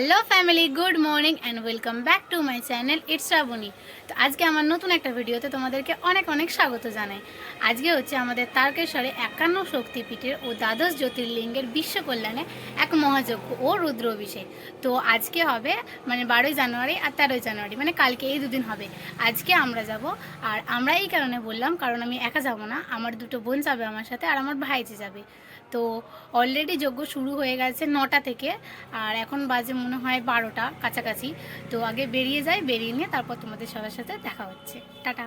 Hello family, good morning and welcome back to my channel it's Srabani তো আজকে আমার নতুন একটা ভিডিওতে তোমাদেরকে অনেক অনেক স্বাগত জানাই। আজকে হচ্ছে আমাদের তারকেশ্বরে একান্ন শক্তিপীঠের ও দ্বাদশ জ্যোতির্লিঙ্গের বিশ্ব কল্যাণে এক মহাযজ্ঞ ও রুদ্র অভিষেক। তো আজকে হবে মানে বারোই জানুয়ারি আর তেরোই জানুয়ারি মানে কালকে এই দুদিন হবে। আজকে আমরা যাব, আর আমরা এই কারণে বললাম, কারণ আমি একা যাব না, আমার দুটো বোন যাবে আমার সাথে আর আমার ভাইজি যাবে। তো অলরেডি যজ্ঞ শুরু হয়ে গেছে নটা থেকে, আর এখন বাজে মনে হয় বারোটা কাছাকাছি। তো আগে বেরিয়ে যাই, বেরিয়ে নিয়ে তারপর তোমাদের সবার সাথে দেখা হচ্ছে। টাটা।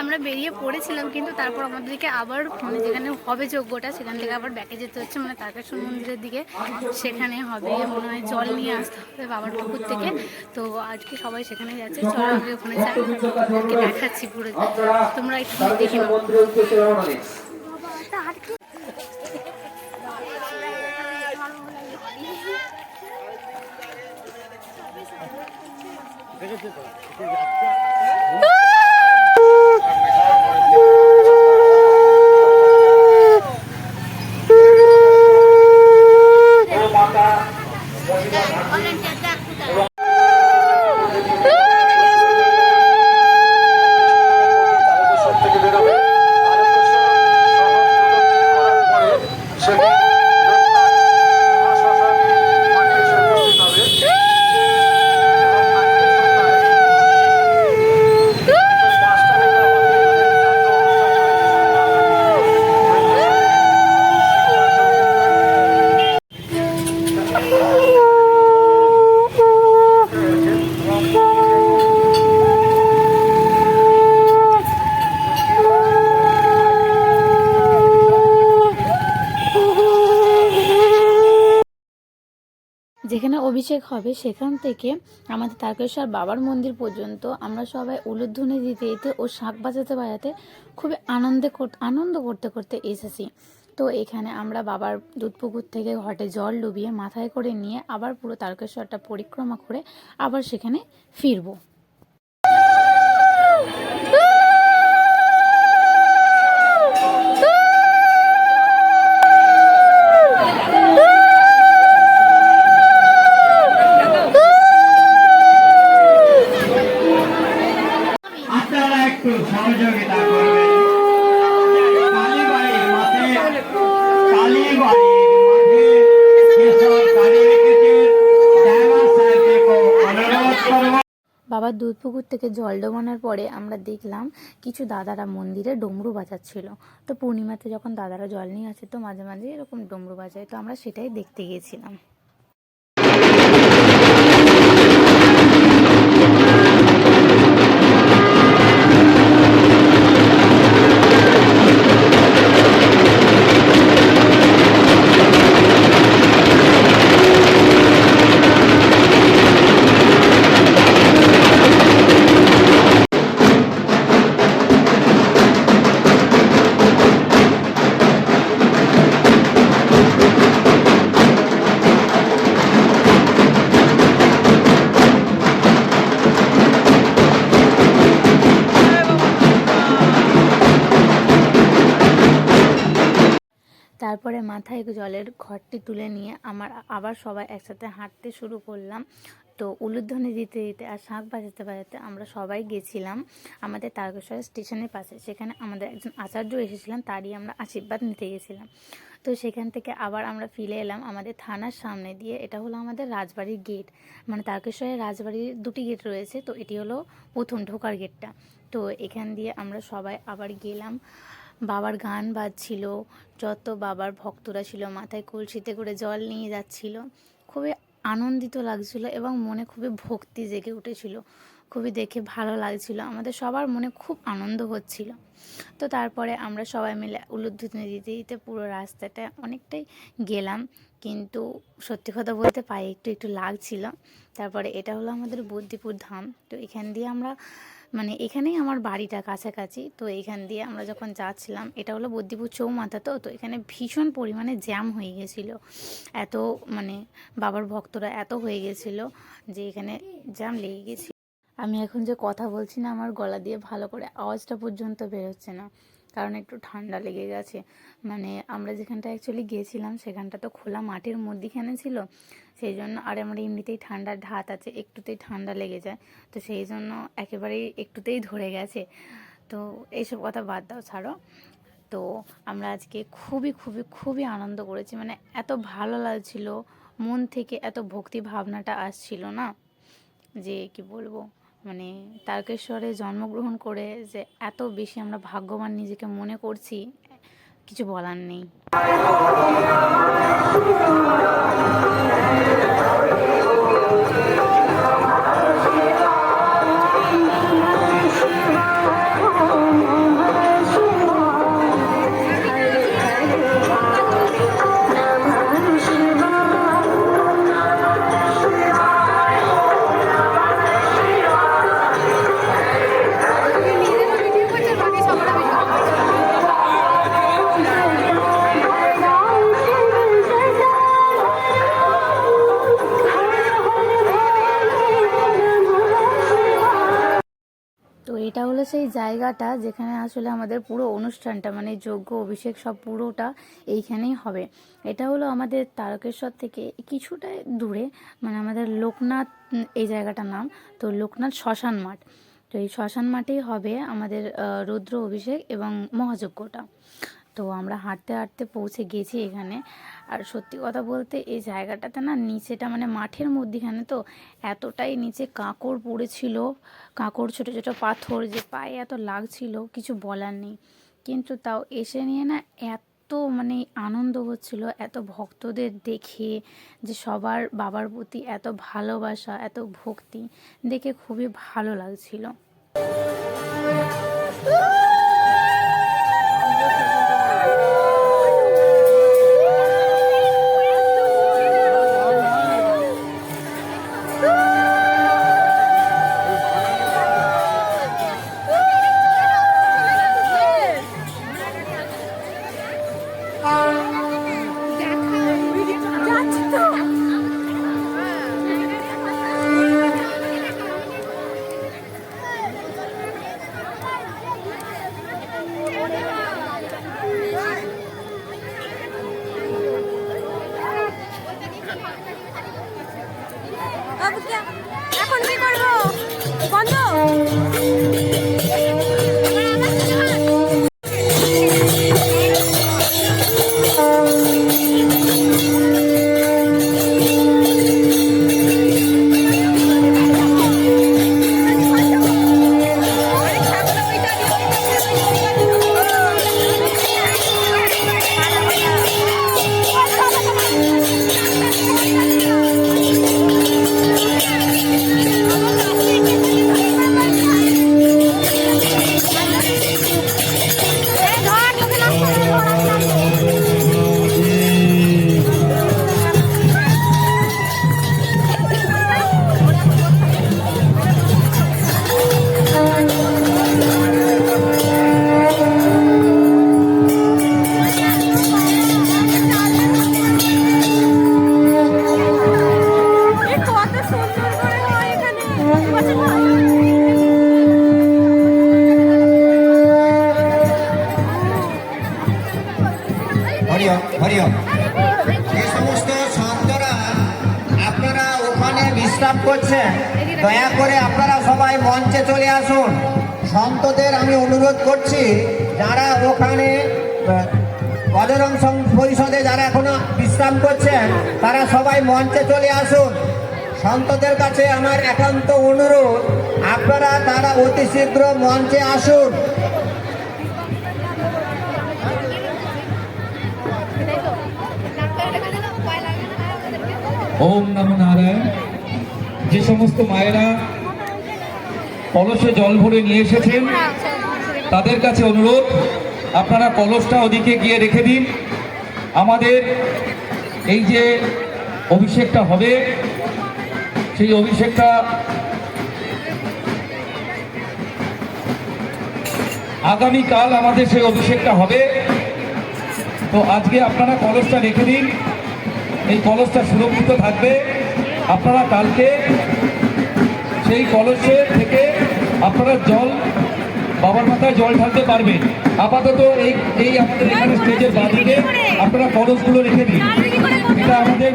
আমরা বেরিয়ে পড়েছিলাম কিন্তু তারপর আমাদেরকে আবার মানে যেখানে হবে যজ্ঞটা, সেখান থেকে আবার ব্যাকে যেতে হচ্ছে মানে তারকেশ্বর মন্দিরের দিকে। সেখানে হবে মনে হয় জল নিয়ে আসতে হবে বাবার পুকুর থেকে। তো আজকে সবাই সেখানে যাচ্ছে, চলো আগে ওখানে যাই। দেখাচ্ছি পুরো। তোমরা একটু দেখে নাও তারকেশ্বর অভিষেক হবে সেখান থেকে আমাদের তারকেশ্বর বাবার মন্দির পর্যন্ত আমরা সবাই উলুধ্বনি দিতে দিতে ও শাঁখ বাজাতে বাজাতে খুবই আনন্দে আনন্দ করতে করতে এসেছি। তো এখানে আমরা বাবার দুধপুকুর থেকে ঘটে জল ডুবিয়ে মাথায় করে নিয়ে আবার পুরো তারকেশ্বরটা পরিক্রমা করে আবার সেখানে ফিরবো। বাবার দুধ পুকুর থেকে জল ডোবানোর পরে আমরা দেখলাম কিছু দাদারা মন্দিরে ডমরু বাজাচ্ছিল। তো পূর্ণিমাতে যখন দাদারা জল নিয়ে আসে, তো মাঝে মাঝে এরকম ডমরু বাজায়। তো আমরা সেটাই দেখতে গিয়েছিলাম। তারপরে মাথায় জলের ঘরটি তুলে নিয়ে আমার আবার সবাই একসাথে হাঁটতে শুরু করলাম। তো উলুধ্বনি দিতে দিতে আর শাঁখ বাজাতে বাজাতে আমরা সবাই গেছিলাম আমাদের তারকেশ্বর স্টেশনের পাশে। সেখানে আমাদের একজন আচার্য এসেছিলেন, তারই আমরা আশীর্বাদ নিতে গেছিলাম। তো সেখান থেকে আবার আমরা ফিরে এলাম আমাদের থানার সামনে দিয়ে। এটা হলো আমাদের রাজবাড়ির গেট। মানে তারকেশ্বরের রাজবাড়ির দুটি গেট রয়েছে, তো এটি হলো প্রথম ঢোকার গেটটা। তো এখান দিয়ে আমরা সবাই আবার গেলাম। বাবার গান বাজছিল, যত বাবার ভক্তরা ছিল মাথায় কলসিতে করে জল নিয়ে যাচ্ছিল। খুবই আনন্দিত লাগছিল এবং মনে খুবই ভক্তি জেগে উঠেছিল। খুবই দেখে ভালো লাগছিল। আমাদের সবার মনে খুব আনন্দ হচ্ছিল। তো তারপরে আমরা সবাই মিলে উলুধ্বনি দিতে দিতে পুরো রাস্তাটা অনেকটাই গেলাম। কিন্তু সত্যি কথা বলতে পায়ে একটু একটু লাগছিল। তারপরে এটা হলো আমাদের বুদ্ধিপুর ধাম। তো এখান দিয়ে আমরা মানে এখানেই আমার বাড়িটা কাছাকাছি। তো এখান দিয়ে আমরা যখন যাচ্ছিলাম, এটা হলো বদ্যিপুর চৌমাথা তো তো এখানে ভীষণ পরিমাণে জ্যাম হয়ে গেছিল। এত মানে বাবার ভক্তরা এত হয়ে গেছিল যে এখানে জ্যাম লেগে গেছিল। আমি এখন যে কথা বলছি না, আমার গলা দিয়ে ভালো করে আওয়াজটা পর্যন্ত বেরোচ্ছে না। কারণ একটু ঠান্ডা লেগে গেছে। মানে আমরা যেখানটা অ্যাকচুয়ালি গিয়েছিলাম, সেখানটা তো খোলা মাঠের মধ্যিখানে ছিল। সেই জন্য আর আমার এমনিতেই ঠান্ডার ধাত আছে, একটুতেই ঠান্ডা লেগে যায়। তো সেই জন্য একেবারেই একটুতেই ধরে গেছে। তো এইসব কথা বাদ দাও, ছাড়ো। তো আমরা আজকে খুবই খুবই খুবই আনন্দ করেছি। মানে এত ভালো লাগছিল, মন থেকে এত ভক্তি ভাবনাটা আসছিল না? যে কি বলব? মানে তারকেশ্বরে জন্মগ্রহণ করে যে এত বেশি আমরা ভাগ্যবান নিজেকে মনে করছি, কিছু বলার নেই। হলো সেই জায়গাটা যেখানে আসলে আমাদের পুরো অনুষ্ঠানটা মানে যজ্ঞ, অভিষেক সব পুরোটা এইখানেই হবে। এটা হলো আমাদের তারকেশ্বর থেকে কিছুটা দূরে মানে আমাদের লোকনাথ এই জায়গাটার নাম, তো লোকনাথ শ্মশান মাঠ। তো এই শ্মশান মাঠেই হবে আমাদের রুদ্র অভিষেক এবং মহাযজ্ঞটা। তো আমরা হাঁটতে হাঁটতে পৌঁছে গেছি এখানে। আর সত্যি কথা বলতে এই জায়গাটাতে না নিচেটা মানে মাঠের মধ্যিখানে তো এতটাই নিচে কাঁকড় পড়েছিল। কাঁকড়, ছোটো ছোটো পাথর যে পায়ে এত লাগছিল, কিছু বলার নেই। কিন্তু তাও এসে নিয়ে না এত মানে আনন্দ হচ্ছিল, এত ভক্তদের দেখে যে সবার বাবার প্রতি এত ভালোবাসা, এত ভক্তি, দেখে খুবই ভালো লাগছিল। হরিওম হরিওম যে সমস্ত সন্তরা আপনারা ওখানে বিশ্রাম করছেন। দয়া করে আপনারা সবাই মঞ্চে চলে আসুন। সন্তদের আমি অনুরোধ করছি, যারা ওখানে সং পরিষদে যারা এখনও বিশ্রাম করছেন, তারা সবাই মঞ্চে চলে আসুন। সন্তদের কাছে আমার একান্ত অনুরোধ, আপনারা তারা অতি শীঘ্র মঞ্চে আসুন। ওম নমো নারায়ণ। যে সমস্ত মায়েরা কলসে জল ভরে নিয়ে এসেছেন, তাদের কাছে অনুরোধ, আপনারা কলসটা ওদিকে গিয়ে রেখে দিন। আমাদের এই যে অভিষেকটা হবে, সেই অভিষেকটা আগামীকাল আমাদের সেই অভিষেকটা হবে। তো আজকে আপনারা কলসটা রেখে দিন। এই কলসটা সুরক্ষিত থাকবে। আপনারা কালকে সেই কলসের থেকে আপনারা জল, বাবার মাথায় জল ঢালতে পারবেন। আপাতত এই এই আমাদের এখানে স্টেজের বাদিকে আপনারা কলসগুলো রেখে দিন। এটা আমাদের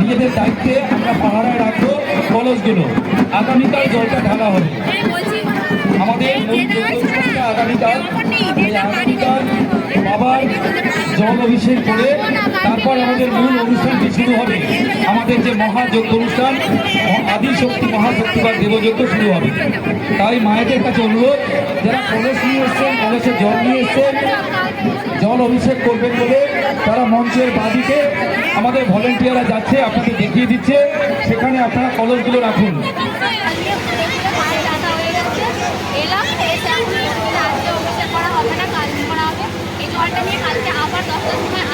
নিজেদের দায়িত্বে, আমরা পাহাড়ায় রাখব কলসগুলো। আগামীকাল জলটা ঢালা হবে। আমাদের আগামীকাল আগামীকাল বাবার জল অভিষেক করে তারপর আমাদের মূল অনুষ্ঠানটি শুরু হবে। আমাদের যে মহাযজ্ঞ অনুষ্ঠান আদি শক্তি মহাশক্তিবার দেবযজ্ঞ শুরু হবে। তাই মায়েদের কাছে অনুরোধ, যারা কলস নিয়ে এসছেন, কলসে জল নিয়ে এসছেন, জল অভিষেক করবেন বলে তারা মঞ্চের বাদিকে আমাদের ভলেন্টিয়াররা যাচ্ছে, আপনাকে দেখিয়ে দিচ্ছে। সেখানে আপনারা কলসগুলো রাখুন। 走咱去看啊